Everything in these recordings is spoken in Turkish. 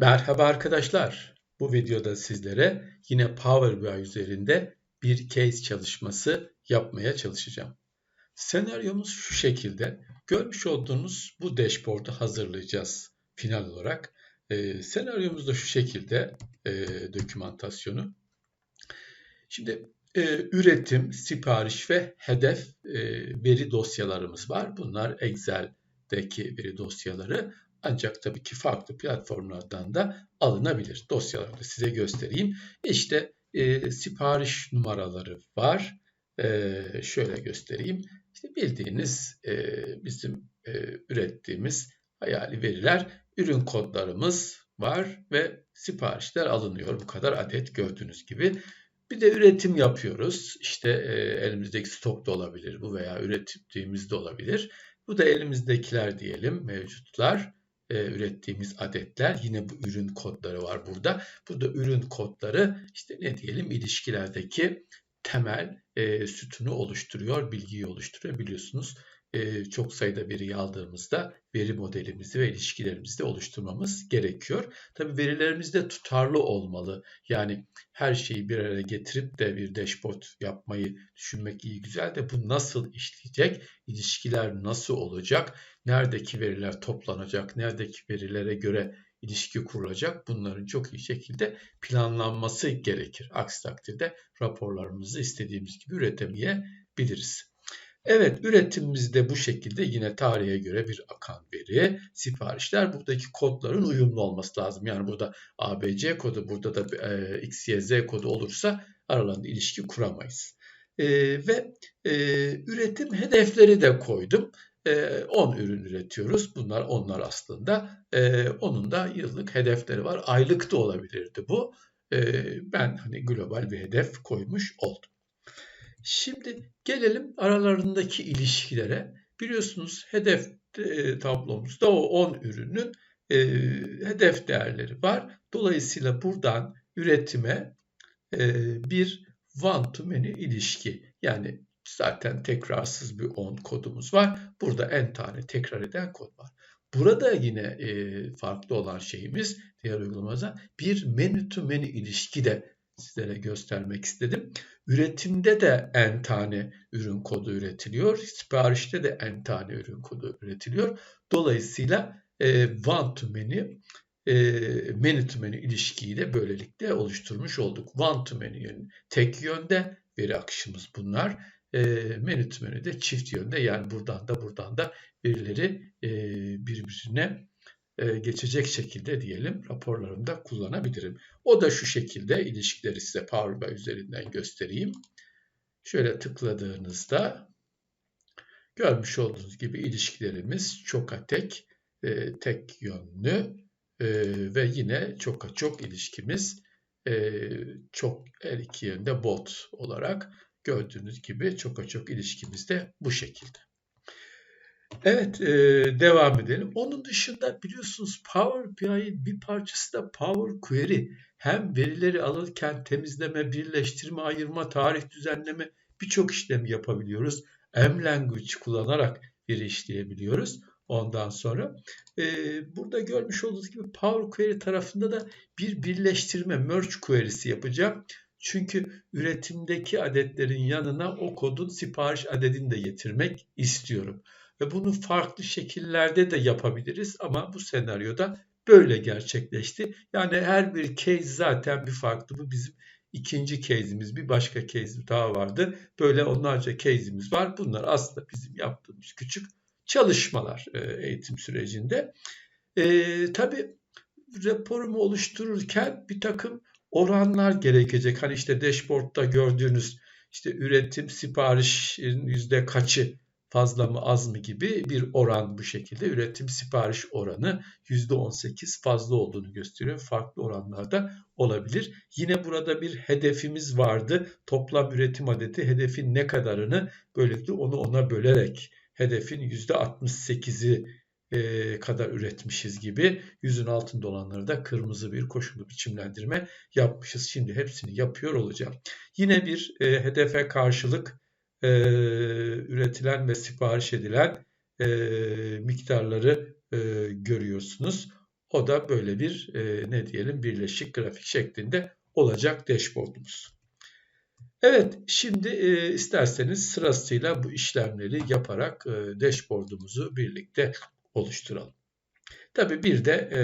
Merhaba arkadaşlar. Bu videoda sizlere yine Power BI üzerinde bir case çalışması yapmaya çalışacağım. Senaryomuz şu şekilde. Görmüş olduğunuz bu dashboard'u hazırlayacağız final olarak. Ee, senaryomuz da şu şekilde e, dokümantasyonu. Şimdi e, üretim, sipariş ve hedef e, veri dosyalarımız var. Bunlar Excel'deki veri dosyaları. Ancak tabii ki farklı platformlardan da alınabilir. Dosyaları da size göstereyim. İşte e, sipariş numaraları var. E, şöyle göstereyim. İşte bildiğiniz e, bizim e, ürettiğimiz hayali veriler, ürün kodlarımız var ve siparişler alınıyor. Bu kadar adet gördüğünüz gibi. Bir de üretim yapıyoruz. İşte e, elimizdeki stok da olabilir bu veya ürettiğimiz de olabilir. Bu da elimizdekiler diyelim mevcutlar e, ürettiğimiz adetler. Yine bu ürün kodları var burada. Burada ürün kodları işte ne diyelim ilişkilerdeki temel e, sütunu oluşturuyor, bilgiyi oluşturuyor. Biliyorsunuz çok sayıda veri aldığımızda veri modelimizi ve ilişkilerimizi de oluşturmamız gerekiyor. Tabii verilerimiz de tutarlı olmalı. Yani her şeyi bir araya getirip de bir dashboard yapmayı düşünmek iyi güzel de bu nasıl işleyecek? İlişkiler nasıl olacak? Neredeki veriler toplanacak? Neredeki verilere göre ilişki kurulacak. Bunların çok iyi şekilde planlanması gerekir. Aksi takdirde raporlarımızı istediğimiz gibi üretemeyebiliriz. Evet üretimimiz de bu şekilde yine tarihe göre bir akan veri. Siparişler buradaki kodların uyumlu olması lazım. Yani burada ABC kodu burada da e, XYZ kodu olursa aralarında ilişki kuramayız. E, ve e, üretim hedefleri de koydum. 10 e, ürün üretiyoruz. Bunlar onlar aslında. E, onun da yıllık hedefleri var. Aylık da olabilirdi bu. E, ben hani global bir hedef koymuş oldum. Şimdi gelelim aralarındaki ilişkilere. Biliyorsunuz hedef e, tablomuzda o 10 ürünün e, hedef değerleri var. Dolayısıyla buradan üretime e, bir one to many ilişki yani zaten tekrarsız bir 10 kodumuz var. Burada en tane tekrar eden kod var. Burada yine farklı olan şeyimiz diğer uygulamada bir menü to menü ilişki de sizlere göstermek istedim. Üretimde de n tane ürün kodu üretiliyor. Siparişte de n tane ürün kodu üretiliyor. Dolayısıyla e, one to many e, many to many ilişkiyi de böylelikle oluşturmuş olduk. One to many yani tek yönde veri akışımız bunlar. E, many to many de çift yönde yani buradan da buradan da verileri e, birbirine geçecek şekilde diyelim raporlarımda kullanabilirim. O da şu şekilde ilişkileri size Power BI üzerinden göstereyim. Şöyle tıkladığınızda görmüş olduğunuz gibi ilişkilerimiz çok tek, e, tek yönlü e, ve yine çok çok ilişkimiz çok her iki yönde bot olarak gördüğünüz gibi çok çok ilişkimiz de bu şekilde. Evet, e, devam edelim. Onun dışında biliyorsunuz Power BI'nin bir parçası da Power Query. Hem verileri alırken temizleme, birleştirme, ayırma, tarih düzenleme birçok işlem yapabiliyoruz. M language kullanarak veri işleyebiliyoruz. Ondan sonra e, burada görmüş olduğunuz gibi Power Query tarafında da bir birleştirme, merge query'si yapacağım. Çünkü üretimdeki adetlerin yanına o kodun sipariş adedini de getirmek istiyorum. Ve bunu farklı şekillerde de yapabiliriz ama bu senaryoda böyle gerçekleşti. Yani her bir case zaten bir farklı. Bu bizim ikinci case'imiz, bir başka case daha vardı. Böyle onlarca case'imiz var. Bunlar aslında bizim yaptığımız küçük çalışmalar e, eğitim sürecinde. E, tabii raporumu oluştururken bir takım oranlar gerekecek. Hani işte dashboard'da gördüğünüz işte üretim siparişin yüzde kaçı fazla mı az mı gibi bir oran bu şekilde. Üretim sipariş oranı %18 fazla olduğunu gösteriyor. Farklı oranlarda olabilir. Yine burada bir hedefimiz vardı. Toplam üretim adeti hedefin ne kadarını böylelikle onu ona bölerek hedefin %68'i e, kadar üretmişiz gibi yüzün altında olanları da kırmızı bir koşullu biçimlendirme yapmışız. Şimdi hepsini yapıyor olacağım. Yine bir e, hedefe karşılık e, üretilen ve sipariş edilen e, miktarları e, görüyorsunuz. O da böyle bir e, ne diyelim birleşik grafik şeklinde olacak dashboardumuz. Evet, şimdi e, isterseniz sırasıyla bu işlemleri yaparak e, dashboardumuzu birlikte oluşturalım. Tabii bir de e,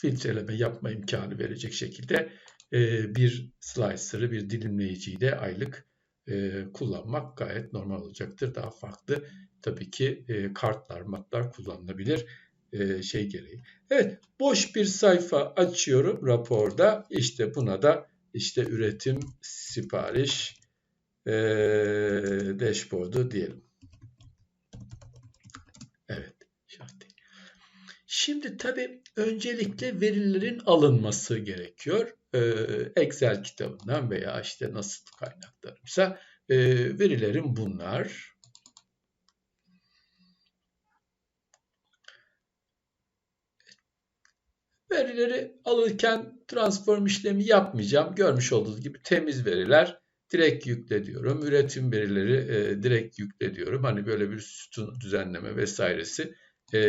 filtreleme yapma imkanı verecek şekilde e, bir slicer'ı, bir dilimleyiciyi de aylık e, kullanmak gayet normal olacaktır. Daha farklı tabii ki e, kartlar, matlar kullanılabilir e, şey gereği. Evet, boş bir sayfa açıyorum raporda. İşte buna da işte üretim, sipariş, e, dashboard'u diyelim. Evet. Şimdi tabii öncelikle verilerin alınması gerekiyor. Ee, Excel kitabından veya işte nasıl kaynaklarımsa e, verilerim bunlar. Verileri alırken transform işlemi yapmayacağım. Görmüş olduğunuz gibi temiz veriler direkt yükle diyorum. Üretim verileri e, direkt yükle diyorum. Hani böyle bir sütun düzenleme vesairesi e,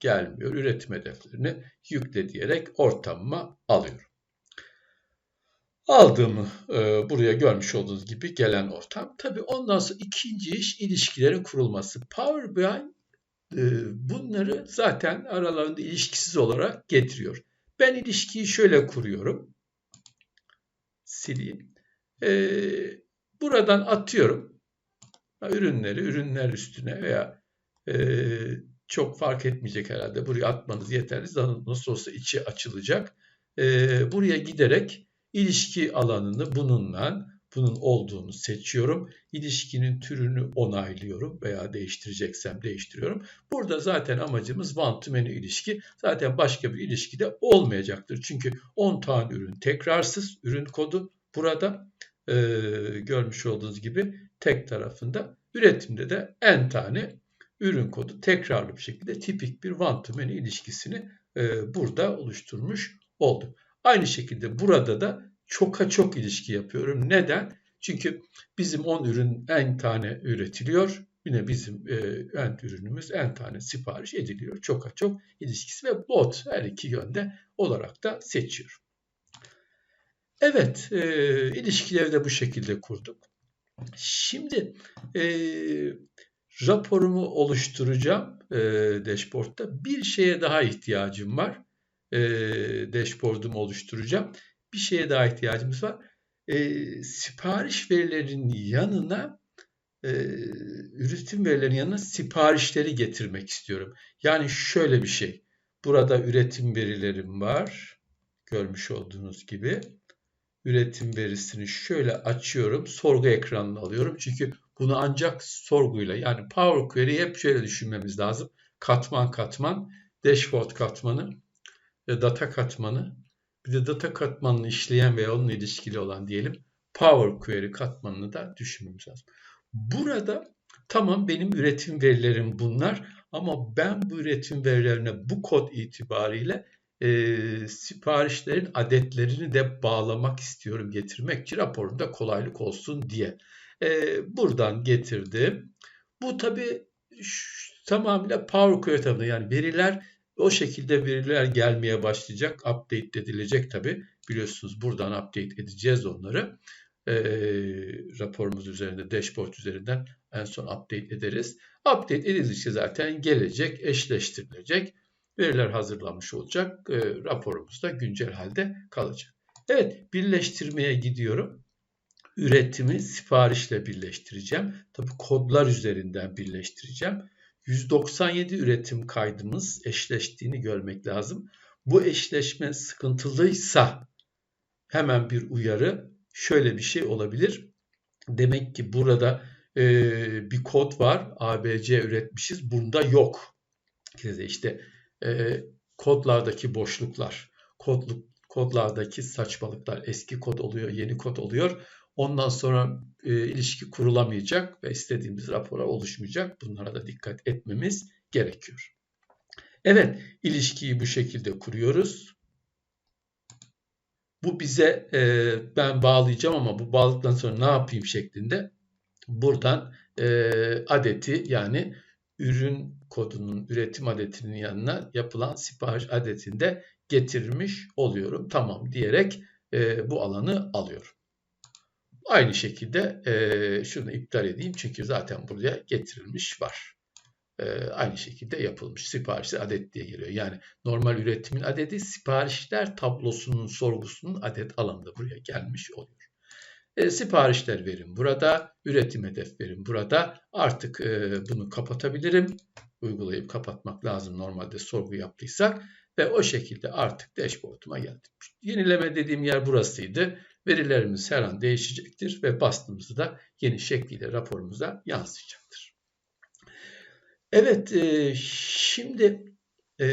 gelmiyor. Üretim hedeflerini yükle diyerek ortamıma alıyorum. Aldığımı e, buraya görmüş olduğunuz gibi gelen ortam. Tabii ondan sonra ikinci iş ilişkilerin kurulması. Power BI e, bunları zaten aralarında ilişkisiz olarak getiriyor. Ben ilişkiyi şöyle kuruyorum. Sileyim. E, buradan atıyorum. Ürünleri ürünler üstüne veya e, çok fark etmeyecek herhalde. Buraya atmanız yeterli. Nasıl olsa içi açılacak. E, buraya giderek ilişki alanını bununla bunun olduğunu seçiyorum. İlişkinin türünü onaylıyorum veya değiştireceksem değiştiriyorum. Burada zaten amacımız one to many ilişki. Zaten başka bir ilişki de olmayacaktır. Çünkü 10 tane ürün tekrarsız ürün kodu burada e, görmüş olduğunuz gibi tek tarafında üretimde de n tane ürün kodu tekrarlı bir şekilde tipik bir one to many ilişkisini e, burada oluşturmuş olduk. Aynı şekilde burada da çoka çok ilişki yapıyorum. Neden? Çünkü bizim 10 ürün en tane üretiliyor. Yine bizim e, en ürünümüz en tane sipariş ediliyor. Çoka çok ilişkisi ve bot her iki yönde olarak da seçiyorum. Evet, e, ilişkileri de bu şekilde kurduk. Şimdi e, raporumu oluşturacağım e, dashboard'da. Bir şeye daha ihtiyacım var. E, dashboard'umu oluşturacağım. Bir şeye daha ihtiyacımız var. E, sipariş verilerinin yanına e, üretim verilerinin yanına siparişleri getirmek istiyorum. Yani şöyle bir şey. Burada üretim verilerim var. Görmüş olduğunuz gibi. Üretim verisini şöyle açıyorum. Sorgu ekranını alıyorum. Çünkü bunu ancak sorguyla yani Power Query'i hep şöyle düşünmemiz lazım. Katman katman, dashboard katmanı, data katmanı, bir de data katmanını işleyen veya onunla ilişkili olan diyelim Power Query katmanını da düşünmemiz lazım. Burada tamam benim üretim verilerim bunlar ama ben bu üretim verilerine bu kod itibariyle e, siparişlerin adetlerini de bağlamak istiyorum getirmek ki raporumda kolaylık olsun diye. E, buradan getirdim. Bu tabi tamamıyla Power Query tarafında yani veriler o şekilde veriler gelmeye başlayacak. Update edilecek tabi. Biliyorsunuz buradan update edeceğiz onları. E, raporumuz üzerinde, dashboard üzerinden en son update ederiz. Update edildikçe zaten gelecek, eşleştirilecek. Veriler hazırlanmış olacak. E, raporumuz da güncel halde kalacak. Evet, birleştirmeye gidiyorum. Üretimi siparişle birleştireceğim. Tabi kodlar üzerinden birleştireceğim. 197 üretim kaydımız eşleştiğini görmek lazım. Bu eşleşme sıkıntılıysa hemen bir uyarı şöyle bir şey olabilir. Demek ki burada e, bir kod var. ABC üretmişiz. Bunda yok. İşte e, kodlardaki boşluklar, kodluk, kodlardaki saçmalıklar, eski kod oluyor, yeni kod oluyor. Ondan sonra e, ilişki kurulamayacak ve istediğimiz rapora oluşmayacak. Bunlara da dikkat etmemiz gerekiyor. Evet, ilişkiyi bu şekilde kuruyoruz. Bu bize e, ben bağlayacağım ama bu bağladıktan sonra ne yapayım şeklinde buradan e, adeti yani ürün kodunun üretim adetinin yanına yapılan sipariş adetinde getirmiş oluyorum. Tamam diyerek e, bu alanı alıyorum. Aynı şekilde e, şunu iptal edeyim çünkü zaten buraya getirilmiş var. E, aynı şekilde yapılmış. Siparişler adet diye geliyor. Yani normal üretimin adedi siparişler tablosunun sorgusunun adet alanında buraya gelmiş oluyor. E, siparişler verin burada, üretim hedef verin burada. Artık e, bunu kapatabilirim. Uygulayıp kapatmak lazım normalde sorgu yaptıysak. Ve o şekilde artık dashboard'uma geldim. Yenileme dediğim yer burasıydı. Verilerimiz her an değişecektir ve bastığımızda da yeni şekliyle raporumuza yansıyacaktır. Evet, e, şimdi e,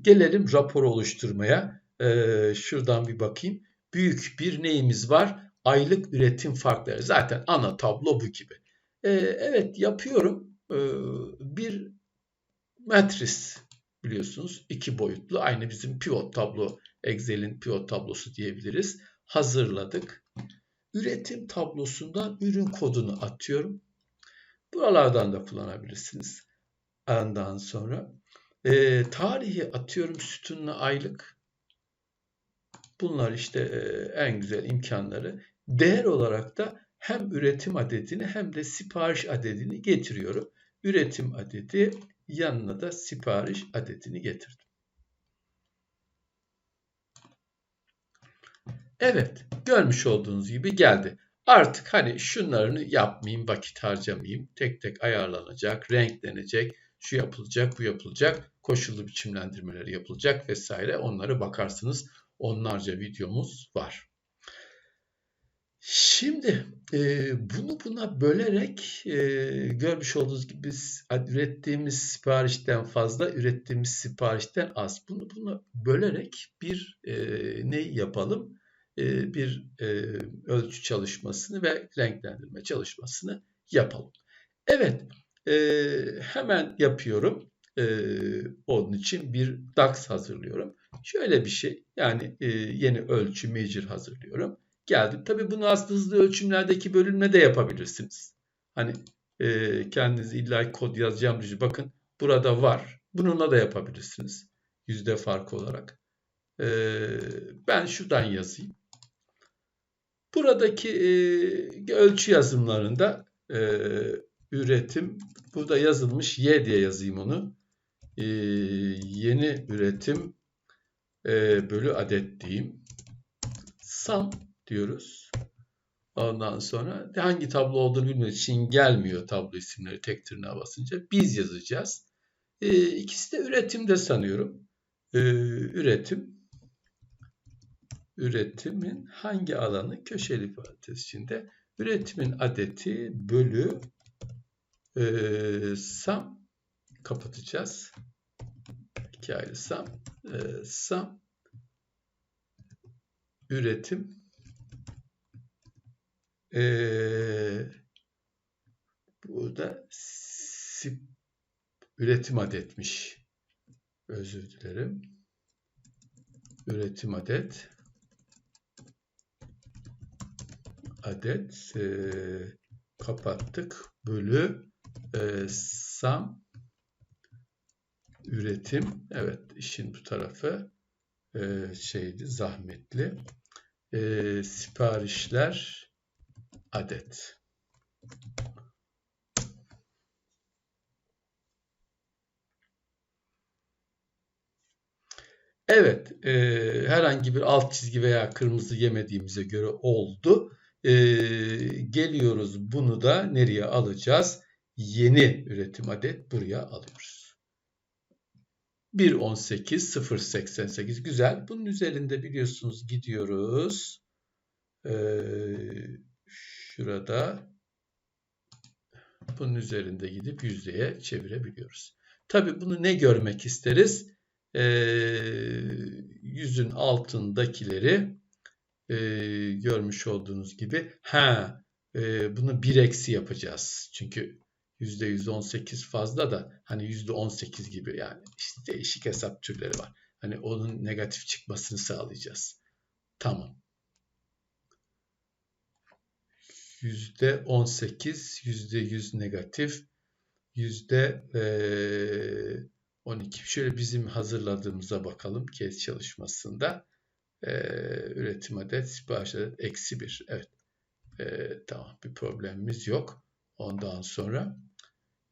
gelelim rapor oluşturmaya. E, şuradan bir bakayım. Büyük bir neyimiz var? aylık üretim farkları. Zaten ana tablo bu gibi. Ee, evet yapıyorum. Ee, bir matris biliyorsunuz iki boyutlu aynı bizim pivot tablo Excel'in pivot tablosu diyebiliriz. Hazırladık. Üretim tablosundan ürün kodunu atıyorum. Buralardan da kullanabilirsiniz. Ondan sonra e, tarihi atıyorum sütunla aylık. Bunlar işte e, en güzel imkanları. Değer olarak da hem üretim adedini hem de sipariş adedini getiriyorum. Üretim adedi yanına da sipariş adedini getirdim. Evet, görmüş olduğunuz gibi geldi. Artık hani şunlarını yapmayayım, vakit harcamayayım. Tek tek ayarlanacak, renklenecek, şu yapılacak, bu yapılacak, koşullu biçimlendirmeleri yapılacak vesaire. Onları bakarsınız. Onlarca videomuz var. Şimdi e, bunu buna bölerek e, görmüş olduğunuz gibi ürettiğimiz siparişten fazla, ürettiğimiz siparişten az. Bunu buna bölerek bir e, ne yapalım? E, bir e, ölçü çalışmasını ve renklendirme çalışmasını yapalım. Evet, e, hemen yapıyorum. E, onun için bir DAX hazırlıyorum. Şöyle bir şey, yani e, yeni ölçü measure hazırlıyorum geldim. Tabii bunu aslında hızlı ölçümlerdeki bölünme de yapabilirsiniz. Hani e, kendiniz illa kod yazacağım diye bakın burada var. Bununla da yapabilirsiniz. Yüzde farkı olarak. E, ben şuradan yazayım. Buradaki e, ölçü yazımlarında e, üretim burada yazılmış Y diye yazayım onu. E, yeni üretim e, bölü adet diyeyim. Sum diyoruz. Ondan sonra hangi tablo olduğunu bilmek için gelmiyor tablo isimleri tek tırnağa basınca. Biz yazacağız. E, ikisi de üretimde sanıyorum. E, üretim üretimin hangi alanı köşeli parantez içinde üretimin adeti bölü e, sam kapatacağız. İki ayrı sam e, sam üretim ee, burada sip, üretim adetmiş. Özür dilerim. Üretim adet. Adet e, kapattık. Bölü e, sam üretim. Evet işin bu tarafı e, şeydi zahmetli. E, siparişler adet. Evet, e, herhangi bir alt çizgi veya kırmızı yemediğimize göre oldu. E, geliyoruz bunu da nereye alacağız? Yeni üretim adet buraya alıyoruz. 1.18, 0.88 güzel. Bunun üzerinde biliyorsunuz gidiyoruz. Ee, şurada bunun üzerinde gidip yüzdeye çevirebiliyoruz. Tabi bunu ne görmek isteriz? Ee, yüzün altındakileri e, görmüş olduğunuz gibi ha e, bunu bir eksi yapacağız. Çünkü %118 fazla da hani %18 gibi yani işte değişik hesap türleri var. Hani onun negatif çıkmasını sağlayacağız. Tamam. %18, %100 negatif, yüzde e, 12. Şöyle bizim hazırladığımıza bakalım case çalışmasında. Üretim adet, sipariş adet eksi 1. Evet. E, tamam bir problemimiz yok. Ondan sonra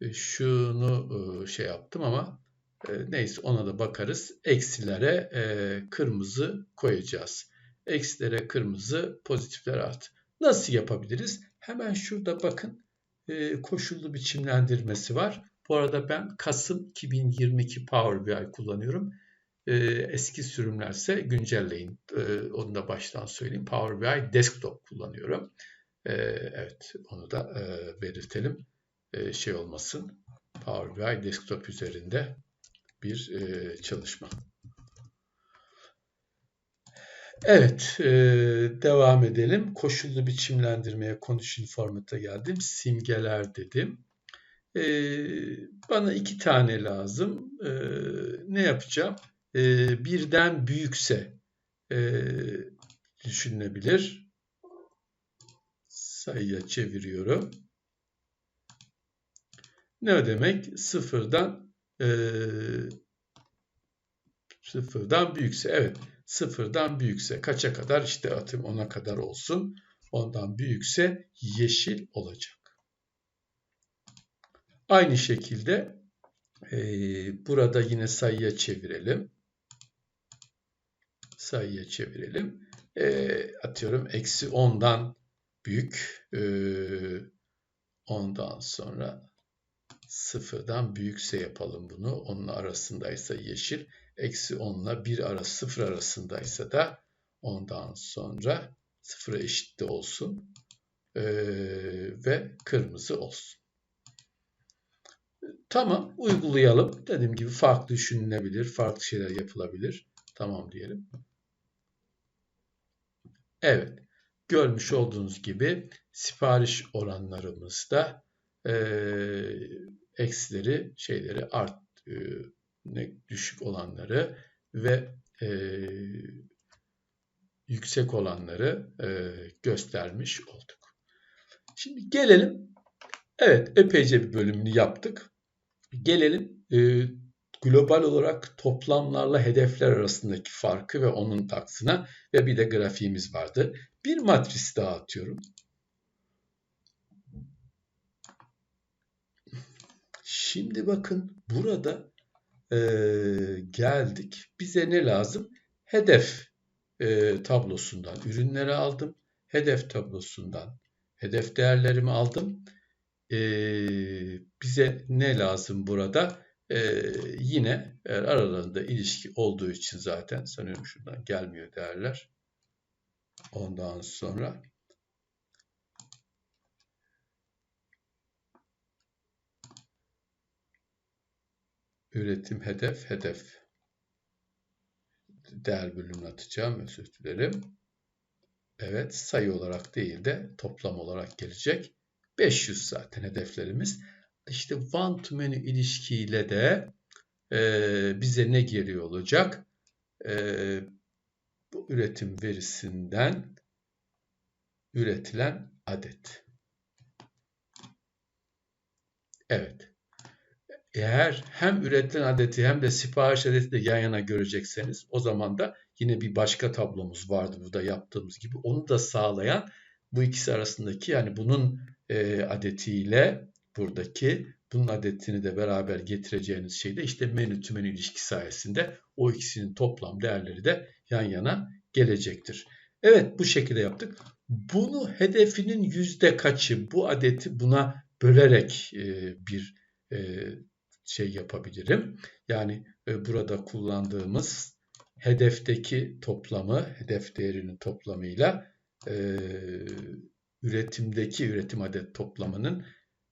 e, şunu e, şey yaptım ama e, neyse ona da bakarız. Eksilere e, kırmızı koyacağız. Eksilere kırmızı, pozitifler artı. Nasıl yapabiliriz? Hemen şurada bakın e, koşullu biçimlendirmesi var. Bu arada ben Kasım 2022 Power BI kullanıyorum. E, eski sürümlerse güncelleyin. E, onu da baştan söyleyeyim. Power BI Desktop kullanıyorum. E, evet onu da e, belirtelim. E, şey olmasın. Power BI Desktop üzerinde bir e, çalışma. Evet, e, devam edelim. Koşullu biçimlendirmeye condition format'a geldim. Simgeler dedim. E, bana iki tane lazım. E, ne yapacağım? Birden büyükse düşünülebilir. Sayıya çeviriyorum. Ne demek? Sıfırdan e, sıfırdan büyükse. Evet sıfırdan büyükse kaça kadar işte atım ona kadar olsun. Ondan büyükse yeşil olacak. Aynı şekilde e, burada yine sayıya çevirelim. Sayıya çevirelim. E, atıyorum eksi 10'dan büyük. E, ondan sonra sıfırdan büyükse yapalım bunu. Onun arasındaysa yeşil eksi 10 ile 1 arası 0 arasındaysa da ondan sonra 0'a eşit de olsun ee, ve kırmızı olsun. Tamam uygulayalım. Dediğim gibi farklı düşünülebilir, farklı şeyler yapılabilir. Tamam diyelim. Evet. Görmüş olduğunuz gibi sipariş oranlarımızda e, eksileri, şeyleri art, e, düşük olanları ve e, yüksek olanları e, göstermiş olduk. Şimdi gelelim. Evet epeyce bir bölümünü yaptık. Gelelim e, global olarak toplamlarla hedefler arasındaki farkı ve onun taksına ve bir de grafiğimiz vardı. Bir matris daha atıyorum. Şimdi bakın burada e, geldik. Bize ne lazım? Hedef e, tablosundan ürünleri aldım. Hedef tablosundan hedef değerlerimi aldım. E, bize ne lazım burada? E, yine aralarında ilişki olduğu için zaten sanıyorum şuradan gelmiyor değerler. Ondan sonra Üretim hedef hedef. Değer bölümünü atacağım. Özür dilerim. Evet sayı olarak değil de toplam olarak gelecek. 500 zaten hedeflerimiz. İşte one to many ilişkiyle de e, bize ne geliyor olacak? E, bu üretim verisinden üretilen adet. Evet eğer hem üretilen adeti hem de sipariş adeti de yan yana görecekseniz o zaman da yine bir başka tablomuz vardı burada yaptığımız gibi. Onu da sağlayan bu ikisi arasındaki yani bunun e, adetiyle buradaki bunun adetini de beraber getireceğiniz şey de işte menü tümen ilişki sayesinde o ikisinin toplam değerleri de yan yana gelecektir. Evet bu şekilde yaptık. Bunu hedefinin yüzde kaçı bu adeti buna bölerek e, bir e, şey yapabilirim. Yani e, burada kullandığımız hedefteki toplamı, hedef değerinin toplamıyla e, üretimdeki üretim adet toplamının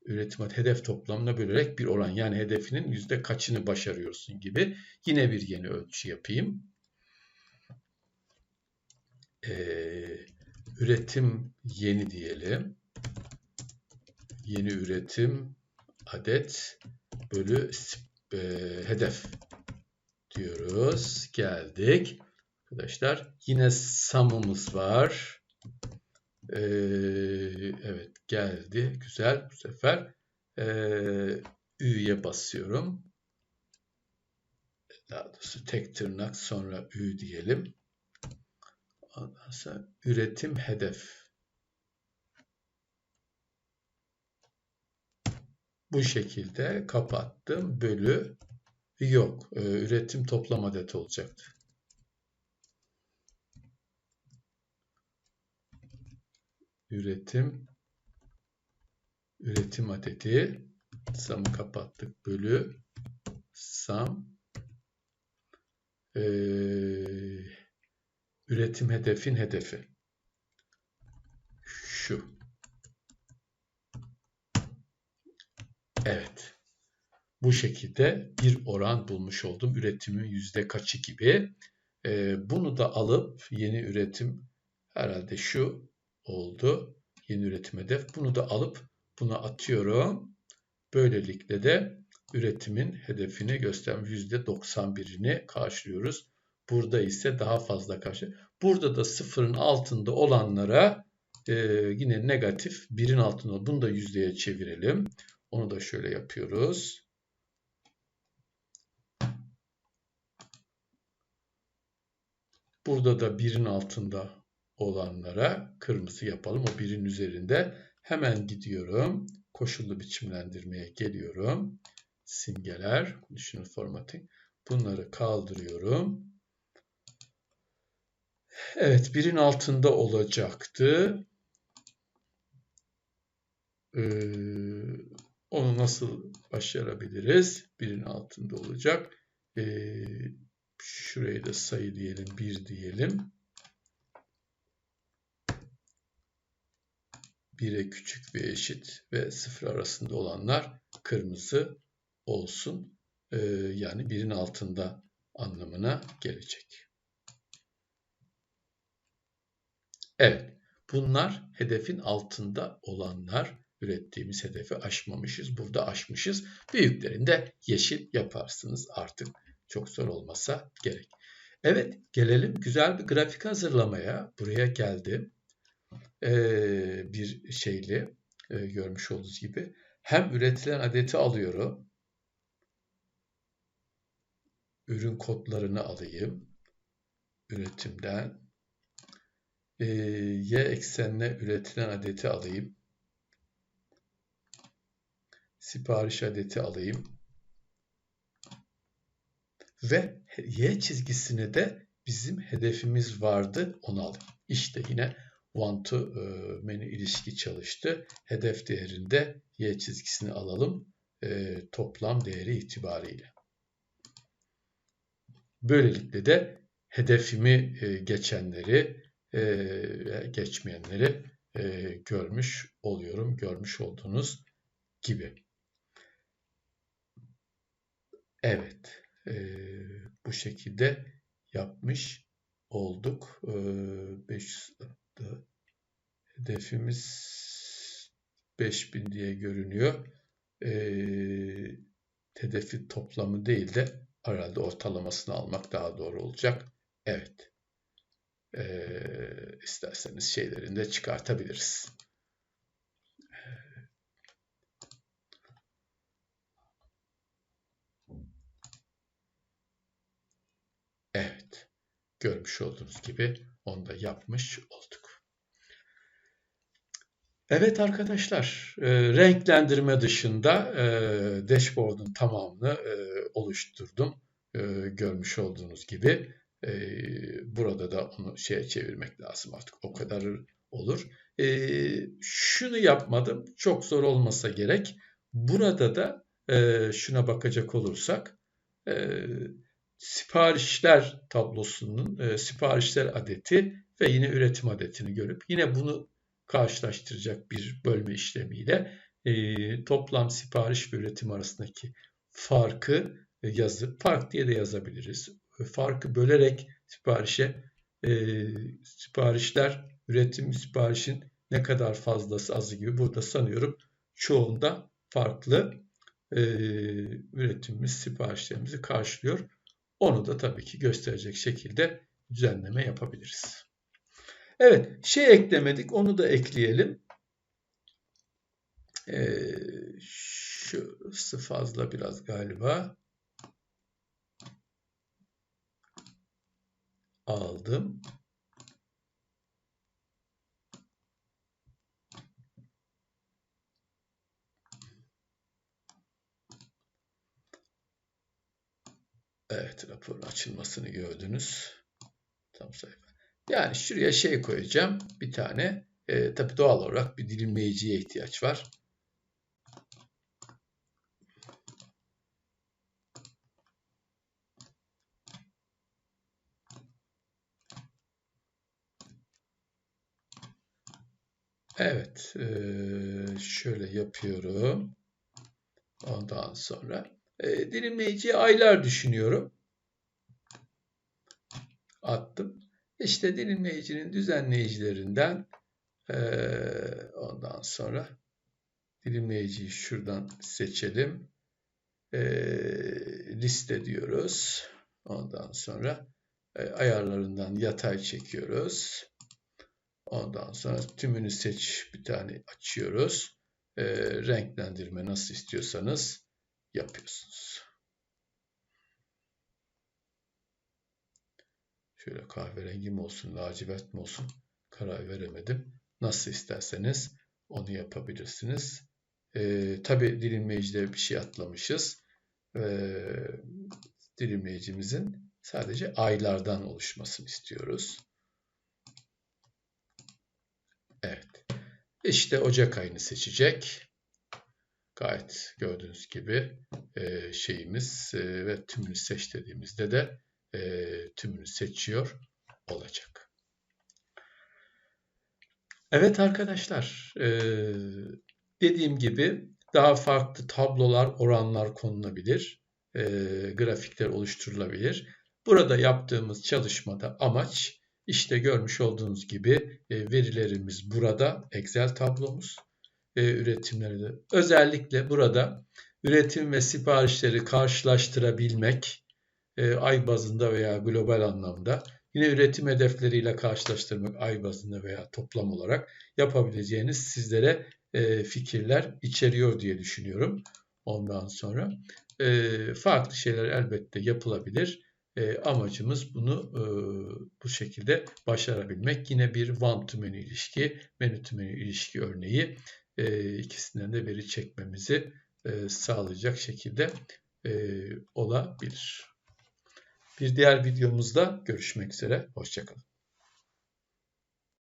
üretim adet hedef toplamına bölerek bir oran yani hedefinin yüzde kaçını başarıyorsun gibi yine bir yeni ölçü yapayım. Ee, üretim yeni diyelim. Yeni üretim adet bölü e, hedef diyoruz. Geldik. Arkadaşlar yine samımız var. Ee, evet geldi. Güzel bu sefer. Ee, Ü'ye basıyorum. Daha doğrusu tek tırnak sonra Ü diyelim. Ondan sonra üretim hedef. Bu şekilde kapattım. Bölü yok. Ee, üretim toplam adet olacaktı. Üretim üretim adedi samı kapattık. Bölü sam ee, üretim hedefin hedefi. Şu. Evet. Bu şekilde bir oran bulmuş oldum. Üretimin yüzde kaçı gibi. Ee, bunu da alıp yeni üretim herhalde şu oldu. Yeni üretim hedef. Bunu da alıp buna atıyorum. Böylelikle de üretimin hedefini göstermiş %91'ini karşılıyoruz. Burada ise daha fazla karşı. Burada da sıfırın altında olanlara e, yine negatif birin altında. Bunu da yüzdeye çevirelim. Onu da şöyle yapıyoruz. Burada da birin altında olanlara kırmızı yapalım. O birin üzerinde hemen gidiyorum. Koşullu biçimlendirmeye geliyorum. Simgeler, conditional formatting. Bunları kaldırıyorum. Evet, birin altında olacaktı. Ee, onu nasıl başarabiliriz? Birin altında olacak. Ee, şurayı da sayı diyelim, bir diyelim. 1'e küçük ve eşit ve 0 arasında olanlar kırmızı olsun. Ee, yani birin altında anlamına gelecek. Evet, bunlar hedefin altında olanlar ürettiğimiz hedefi aşmamışız. Burada aşmışız. Büyüklerinde yeşil yaparsınız artık. Çok zor olmasa gerek. Evet, gelelim güzel bir grafik hazırlamaya. Buraya geldim e, bir şeyle e, görmüş olduğunuz gibi hem üretilen adeti alıyorum. Ürün kodlarını alayım. Üretimden. E, y eksenine üretilen adeti alayım. Sipariş adeti alayım. Ve y çizgisine de bizim hedefimiz vardı onu alayım. İşte yine one to e, menü ilişki çalıştı. Hedef değerinde y çizgisini alalım e, toplam değeri itibariyle. Böylelikle de hedefimi e, geçenleri geçmeyenleri görmüş oluyorum. Görmüş olduğunuz gibi. Evet. Bu şekilde yapmış olduk. 500 hedefimiz 5000 diye görünüyor. Ee, hedefi toplamı değil de herhalde ortalamasını almak daha doğru olacak. Evet. Ee, isterseniz şeylerini de çıkartabiliriz. Evet. Görmüş olduğunuz gibi onu da yapmış olduk. Evet arkadaşlar, e, renklendirme dışında e, dashboard'un tamamını e, oluşturdum. E, görmüş olduğunuz gibi. E, burada da onu şeye çevirmek lazım artık. O kadar olur. E, şunu yapmadım. Çok zor olmasa gerek. Burada da e, şuna bakacak olursak e, siparişler tablosunun e, siparişler adeti ve yine üretim adetini görüp yine bunu karşılaştıracak bir bölme işlemiyle e, toplam sipariş ve üretim arasındaki farkı e, yazıp fark diye de yazabiliriz. E, farkı bölerek siparişe e, siparişler üretim siparişin ne kadar fazlası azı gibi burada sanıyorum çoğunda farklı e, üretimimiz siparişlerimizi karşılıyor. Onu da tabii ki gösterecek şekilde düzenleme yapabiliriz. Evet, şey eklemedik, onu da ekleyelim. Ee, Şurası fazla biraz galiba. Aldım. Evet raporun açılmasını gördünüz. Tam sayfa. Yani şuraya şey koyacağım. Bir tane. E, tabii doğal olarak bir dilimleyiciye ihtiyaç var. Evet. E, şöyle yapıyorum. Ondan sonra e, dilimleyiciye aylar düşünüyorum. Attım. İşte dilimleyicinin düzenleyicilerinden e, ondan sonra dilimleyiciyi şuradan seçelim. E, liste diyoruz. Ondan sonra e, ayarlarından yatay çekiyoruz. Ondan sonra tümünü seç bir tane açıyoruz. E, renklendirme nasıl istiyorsanız yapıyorsunuz. Şöyle kahverengi mi olsun, lacivert mi olsun karar veremedim. Nasıl isterseniz onu yapabilirsiniz. Ee, Tabi dilimleyicide bir şey atlamışız. Ee, dilimleyicimizin sadece aylardan oluşmasını istiyoruz. Evet. İşte Ocak ayını seçecek. Gayet gördüğünüz gibi e, şeyimiz e, ve tümünü seç dediğimizde de e, tümünü seçiyor olacak. Evet arkadaşlar, e, dediğim gibi daha farklı tablolar, oranlar konulabilir, e, grafikler oluşturulabilir. Burada yaptığımız çalışmada amaç işte görmüş olduğunuz gibi e, verilerimiz burada Excel tablomuz e, üretimleri de. Özellikle burada üretim ve siparişleri karşılaştırabilmek e, ay bazında veya global anlamda yine üretim hedefleriyle karşılaştırmak ay bazında veya toplam olarak yapabileceğiniz sizlere e, fikirler içeriyor diye düşünüyorum. Ondan sonra e, farklı şeyler elbette yapılabilir. E, amacımız bunu e, bu şekilde başarabilmek. Yine bir one to menü ilişki, menü to menü ilişki örneği e, ikisinden de veri çekmemizi e, sağlayacak şekilde e, olabilir. Bir diğer videomuzda görüşmek üzere. Hoşçakalın.